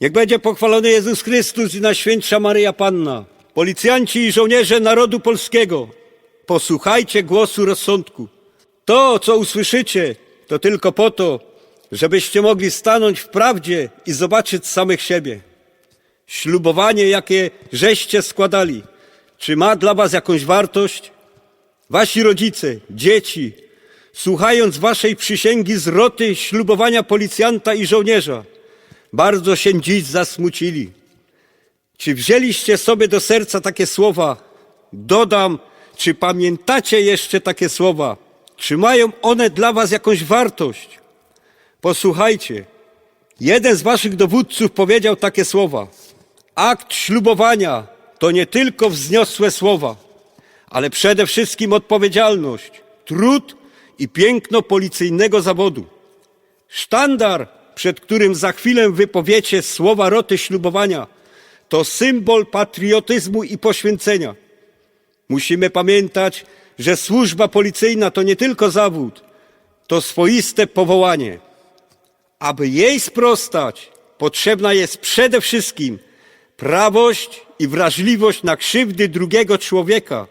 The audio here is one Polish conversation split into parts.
Niech będzie pochwalony Jezus Chrystus i Najświętsza Maryja Panna. Policjanci i żołnierze narodu polskiego, posłuchajcie głosu rozsądku. To, co usłyszycie, to tylko po to, żebyście mogli stanąć w prawdzie i zobaczyć samych siebie. Ślubowanie, jakie żeście składali, czy ma dla was jakąś wartość? Wasi rodzice, dzieci, słuchając waszej przysięgi z roty ślubowania policjanta i żołnierza, bardzo się dziś zasmucili. Czy wzięliście sobie do serca takie słowa? Dodam, czy pamiętacie jeszcze takie słowa? Czy mają one dla was jakąś wartość? Posłuchajcie. Jeden z waszych dowódców powiedział takie słowa. Akt ślubowania to nie tylko wzniosłe słowa, ale przede wszystkim odpowiedzialność, trud i piękno policyjnego zawodu. Sztandar, przed którym za chwilę wypowiecie słowa roty ślubowania, to symbol patriotyzmu i poświęcenia. Musimy pamiętać, że służba policyjna to nie tylko zawód, to swoiste powołanie. Aby jej sprostać, potrzebna jest przede wszystkim prawość i wrażliwość na krzywdy drugiego człowieka.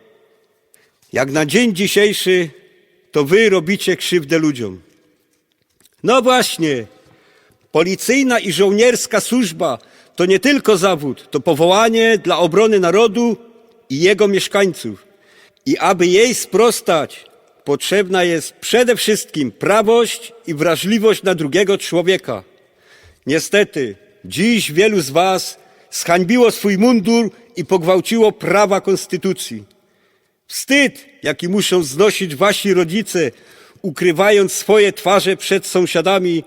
Jak na dzień dzisiejszy, to wy robicie krzywdę ludziom. No właśnie, policyjna i żołnierska służba to nie tylko zawód, to powołanie dla obrony narodu i jego mieszkańców. I aby jej sprostać, potrzebna jest przede wszystkim prawość i wrażliwość na drugiego człowieka. Niestety, dziś wielu z Was zhańbiło swój mundur i pogwałciło prawa konstytucji. Wstyd, jaki muszą znosić wasi rodzice, ukrywając swoje twarze przed sąsiadami,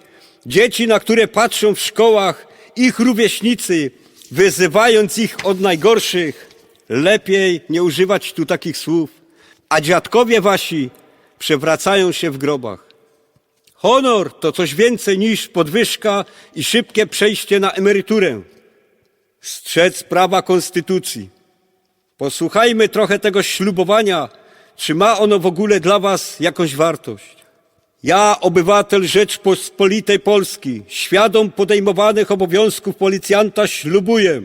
dzieci, na które patrzą w szkołach, ich rówieśnicy, wyzywając ich od najgorszych. Lepiej nie używać tu takich słów, a dziadkowie wasi przewracają się w grobach. Honor to coś więcej niż podwyżka i szybkie przejście na emeryturę. Strzec prawa konstytucji. Posłuchajmy trochę tego ślubowania, czy ma ono w ogóle dla Was jakąś wartość. Ja, obywatel Rzeczpospolitej Polski, świadom podejmowanych obowiązków policjanta, ślubuję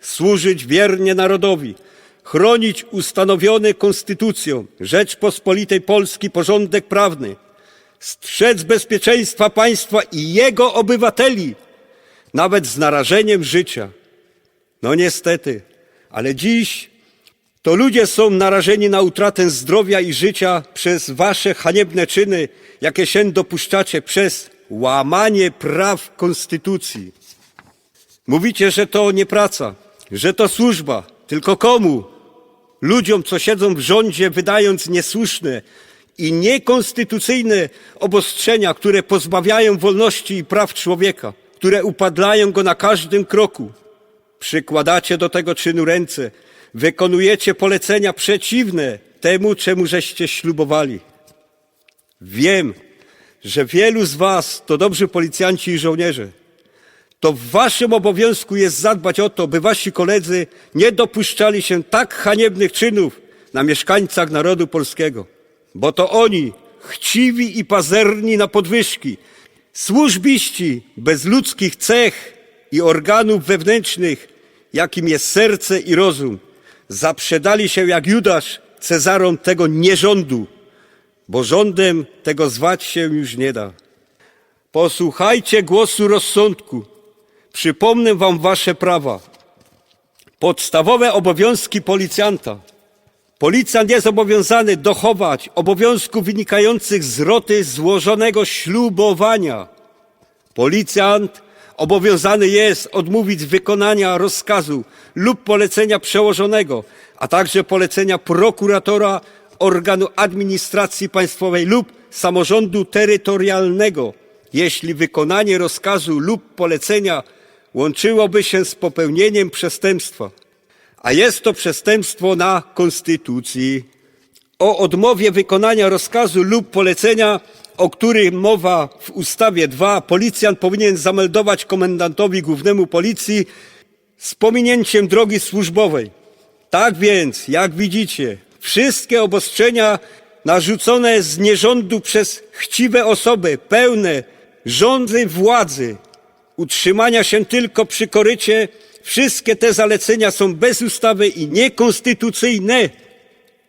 służyć wiernie narodowi, chronić ustanowiony Konstytucją Rzeczpospolitej Polski porządek prawny, strzec bezpieczeństwa państwa i jego obywateli, nawet z narażeniem życia. No niestety, ale dziś to ludzie są narażeni na utratę zdrowia i życia przez wasze haniebne czyny, jakie się dopuszczacie przez łamanie praw konstytucji. Mówicie, że to nie praca, że to służba. Tylko komu? Ludziom, co siedzą w rządzie, wydając niesłuszne i niekonstytucyjne obostrzenia, które pozbawiają wolności i praw człowieka, które upadlają go na każdym kroku. Przykładacie do tego czynu ręce, wykonujecie polecenia przeciwne temu, czemu żeście ślubowali. Wiem, że wielu z Was to dobrzy policjanci i żołnierze. To w Waszym obowiązku jest zadbać o to, by Wasi koledzy nie dopuszczali się tak haniebnych czynów na mieszkańcach narodu polskiego, bo to oni, chciwi i pazerni na podwyżki, służbiści bez ludzkich cech i organów wewnętrznych, jakim jest serce i rozum, zaprzedali się jak Judasz Cezarom tego nierządu, bo rządem tego zwać się już nie da. Posłuchajcie głosu rozsądku. Przypomnę wam wasze prawa. Podstawowe obowiązki policjanta. Policjant jest zobowiązany dochować obowiązków wynikających z roty złożonego ślubowania. Policjant obowiązany jest odmówić wykonania rozkazu lub polecenia przełożonego, a także polecenia prokuratora organu administracji państwowej lub samorządu terytorialnego, jeśli wykonanie rozkazu lub polecenia łączyłoby się z popełnieniem przestępstwa, a jest to przestępstwo na konstytucji. O odmowie wykonania rozkazu lub polecenia, o którym mowa w ustawie 2, policjant powinien zameldować komendantowi głównemu policji z pominięciem drogi służbowej. Tak więc, jak widzicie, wszystkie obostrzenia narzucone z nierządu przez chciwe osoby pełne rządzy władzy utrzymania się tylko przy korycie, wszystkie te zalecenia są bezustawe i niekonstytucyjne,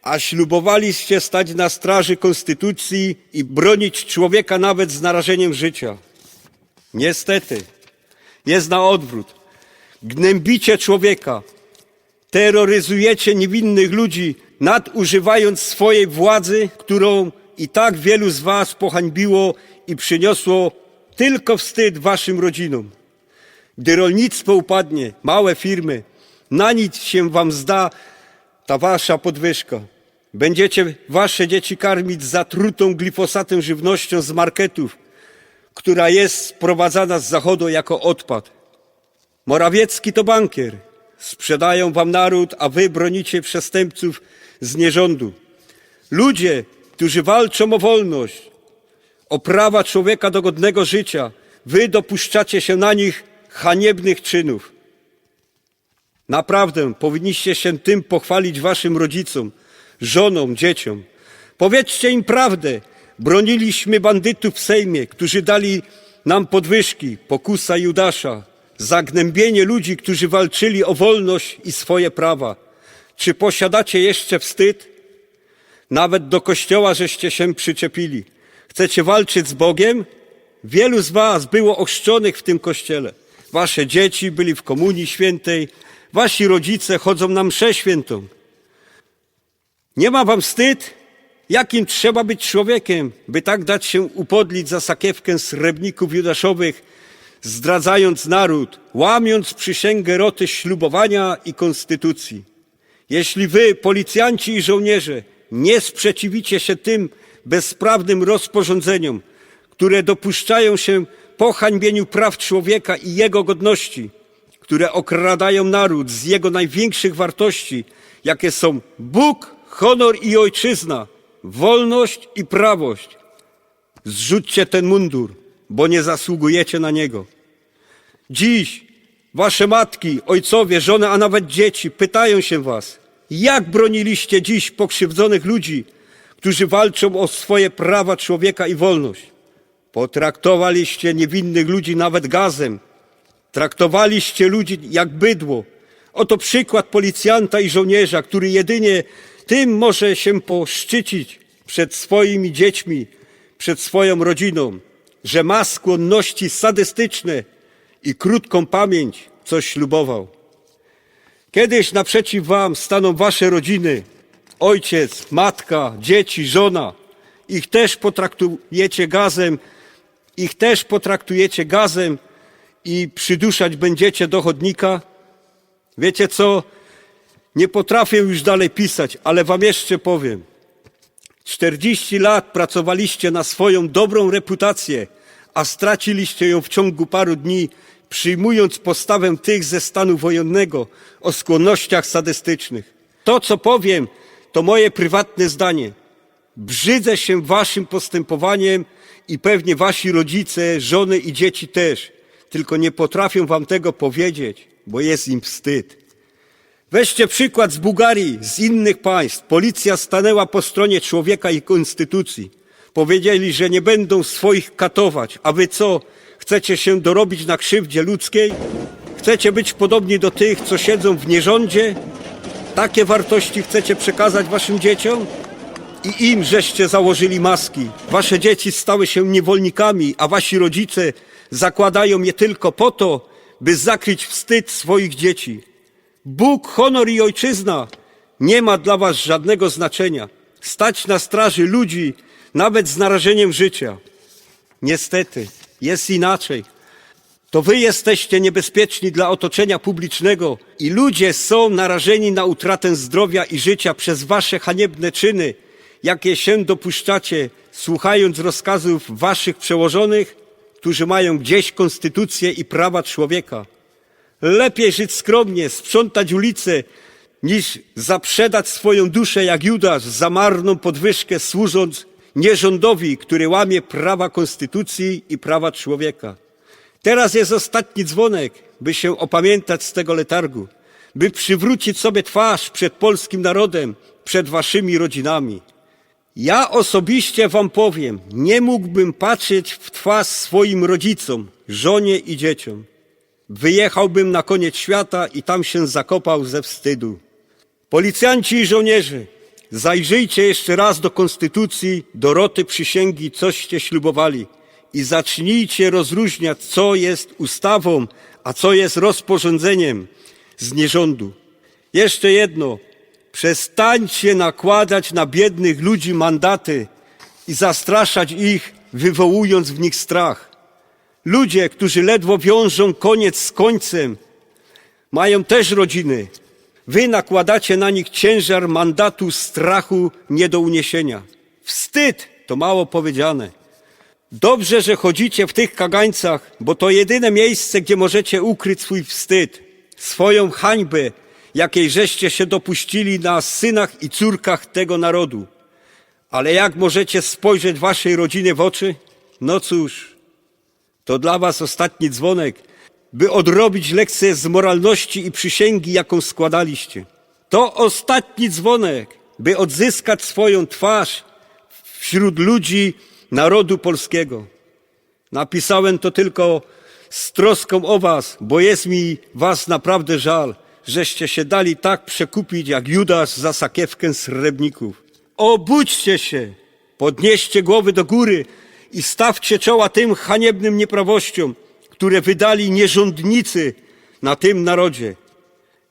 a ślubowaliście stać na straży konstytucji i bronić człowieka nawet z narażeniem życia. Niestety, jest na odwrót. Gnębicie człowieka, terroryzujecie niewinnych ludzi, nadużywając swojej władzy, którą i tak wielu z was pohańbiło i przyniosło tylko wstyd waszym rodzinom. Gdy rolnictwo upadnie, małe firmy, na nic się wam zda ta wasza podwyżka. Będziecie wasze dzieci karmić zatrutą glifosatem żywnością z marketów, która jest sprowadzana z zachodu jako odpad. Morawiecki to bankier. Sprzedają wam naród, a wy bronicie przestępców z nierządu. Ludzie, którzy walczą o wolność, o prawa człowieka do godnego życia, wy dopuszczacie się na nich haniebnych czynów. Naprawdę powinniście się tym pochwalić waszym rodzicom, żonom, dzieciom. Powiedzcie im prawdę. Broniliśmy bandytów w Sejmie, którzy dali nam podwyżki, pokusa Judasza, zagnębienie ludzi, którzy walczyli o wolność i swoje prawa. Czy posiadacie jeszcze wstyd? Nawet do kościoła żeście się przyczepili. Chcecie walczyć z Bogiem? Wielu z was było ochrzczonych w tym kościele. Wasze dzieci byli w komunii świętej, wasi rodzice chodzą na mszę świętą. Nie ma wam wstyd? Jakim trzeba być człowiekiem, by tak dać się upodlić za sakiewkę srebrników judaszowych, zdradzając naród, łamiąc przysięgę roty ślubowania i konstytucji? Jeśli wy, policjanci i żołnierze, nie sprzeciwicie się tym bezprawnym rozporządzeniom, które dopuszczają się po hańbieniu praw człowieka i jego godności, które okradają naród z jego największych wartości, jakie są Bóg, honor i ojczyzna, wolność i prawość. Zrzućcie ten mundur, bo nie zasługujecie na niego. Dziś wasze matki, ojcowie, żony, a nawet dzieci pytają się was, jak broniliście dziś pokrzywdzonych ludzi, którzy walczą o swoje prawa człowieka i wolność. Potraktowaliście niewinnych ludzi nawet gazem. Traktowaliście ludzi jak bydło. Oto przykład policjanta i żołnierza, który jedynie tym może się poszczycić przed swoimi dziećmi, przed swoją rodziną, że ma skłonności sadystyczne i krótką pamięć, co ślubował. Kiedyś naprzeciw wam staną wasze rodziny, ojciec, matka, dzieci, żona. Ich też potraktujecie gazem, ich też potraktujecie gazem i przyduszać będziecie do chodnika. Wiecie co? Nie potrafię już dalej pisać, ale wam jeszcze powiem. 40 lat pracowaliście na swoją dobrą reputację, a straciliście ją w ciągu paru dni, przyjmując postawę tych ze stanu wojennego o skłonnościach sadystycznych. To, co powiem, to moje prywatne zdanie. Brzydzę się waszym postępowaniem i pewnie wasi rodzice, żony i dzieci też, tylko nie potrafią wam tego powiedzieć, bo jest im wstyd. Weźcie przykład z Bułgarii, z innych państw. Policja stanęła po stronie człowieka i konstytucji. Powiedzieli, że nie będą swoich katować. A wy co? Chcecie się dorobić na krzywdzie ludzkiej? Chcecie być podobni do tych, co siedzą w nierządzie? Takie wartości chcecie przekazać waszym dzieciom? I im żeście założyli maski. Wasze dzieci stały się niewolnikami, a wasi rodzice zakładają je tylko po to, by zakryć wstyd swoich dzieci. Bóg, honor i ojczyzna nie ma dla was żadnego znaczenia. Stać na straży ludzi, nawet z narażeniem życia. Niestety, jest inaczej. To wy jesteście niebezpieczni dla otoczenia publicznego i ludzie są narażeni na utratę zdrowia i życia przez wasze haniebne czyny, jakie się dopuszczacie, słuchając rozkazów waszych przełożonych, którzy mają gdzieś konstytucję i prawa człowieka. Lepiej żyć skromnie, sprzątać ulice, niż zaprzedać swoją duszę jak Judasz za marną podwyżkę, służąc nierządowi, który łamie prawa konstytucji i prawa człowieka. Teraz jest ostatni dzwonek, by się opamiętać z tego letargu, by przywrócić sobie twarz przed polskim narodem, przed waszymi rodzinami. Ja osobiście wam powiem, nie mógłbym patrzeć w twarz swoim rodzicom, żonie i dzieciom. Wyjechałbym na koniec świata i tam się zakopał ze wstydu. Policjanci i żołnierze, zajrzyjcie jeszcze raz do konstytucji, do roty przysięgi, coście ślubowali i zacznijcie rozróżniać, co jest ustawą, a co jest rozporządzeniem z nierządu. Jeszcze jedno, przestańcie nakładać na biednych ludzi mandaty i zastraszać ich, wywołując w nich strach. Ludzie, którzy ledwo wiążą koniec z końcem, mają też rodziny. Wy nakładacie na nich ciężar mandatu strachu nie do uniesienia. Wstyd to mało powiedziane. Dobrze, że chodzicie w tych kagańcach, bo to jedyne miejsce, gdzie możecie ukryć swój wstyd, swoją hańbę, jakiej żeście się dopuścili na synach i córkach tego narodu. Ale jak możecie spojrzeć waszej rodzinie w oczy? No cóż, to dla was ostatni dzwonek, by odrobić lekcję z moralności i przysięgi, jaką składaliście. To ostatni dzwonek, by odzyskać swoją twarz wśród ludzi narodu polskiego. Napisałem to tylko z troską o was, bo jest mi was naprawdę żal, żeście się dali tak przekupić jak Judasz za sakiewkę srebrników. Obudźcie się, podnieście głowy do góry i stawcie czoła tym haniebnym nieprawościom, które wydali nierządnicy na tym narodzie.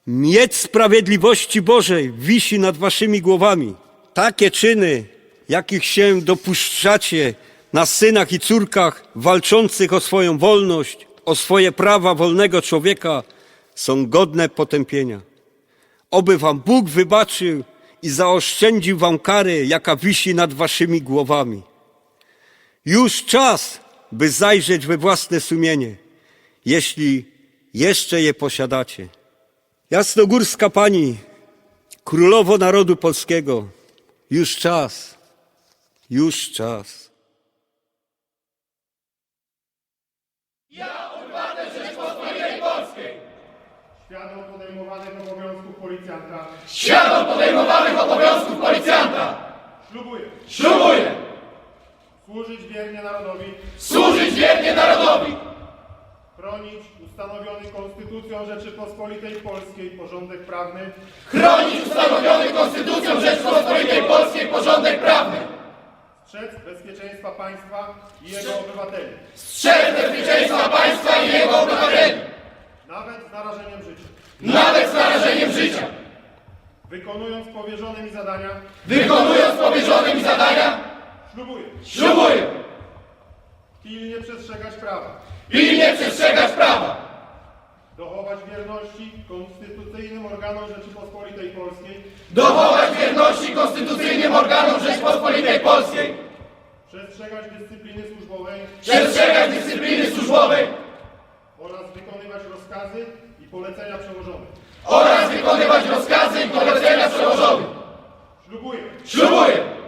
Miecz sprawiedliwości Bożej wisi nad waszymi głowami. Takie czyny, jakich się dopuszczacie na synach i córkach walczących o swoją wolność, o swoje prawa wolnego człowieka, są godne potępienia. Oby wam Bóg wybaczył i zaoszczędził wam kary, jaka wisi nad waszymi głowami. Już czas, by zajrzeć we własne sumienie, jeśli jeszcze je posiadacie. Jasnogórska Pani, Królowo Narodu Polskiego, już czas, już czas. Świadom podejmowanych obowiązków policjanta. Świadom podejmowanych obowiązków policjanta! Ślubuję. Ślubuję służyć wiernie narodowi, służyć wiernie narodowi, chronić ustanowiony Konstytucją Rzeczypospolitej Polskiej porządek prawny, chronić ustanowiony Konstytucją Rzeczypospolitej Polskiej porządek prawny, strzec bezpieczeństwa państwa i jego obywateli, strzec bezpieczeństwa państwa i jego obywateli, nawet z narażeniem życia. nawet z narażeniem życia, Wykonując powierzone mi zadania, wykonując powierzone mi zadania, ślubuję. Ślubuję. Pilnie przestrzegać prawa, pilnie przestrzegać prawa, dochować wierności konstytucyjnym organom Rzeczypospolitej Polskiej, dochować wierności konstytucyjnym organom Rzeczypospolitej Polskiej, przestrzegać dyscypliny służbowej. Przestrzegać dyscypliny służbowej. Oraz wykonywać rozkazy i polecenia przełożonych. oraz wykonywać rozkazy i polecenia przełożonych. Ślubuję. Ślubuję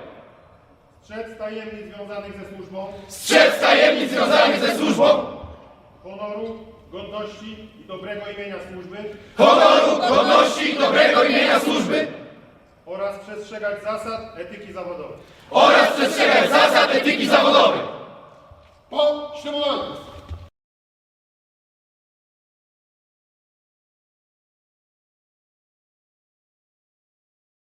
strzec tajemnic związanych ze służbą, strzec tajemnic związanych ze służbą, honoru, godności i dobrego imienia służby. Honoru, godności i dobrego imienia służby. Oraz przestrzegać zasad etyki zawodowej. oraz przestrzegać zasad etyki zawodowej. Po ślubowaniu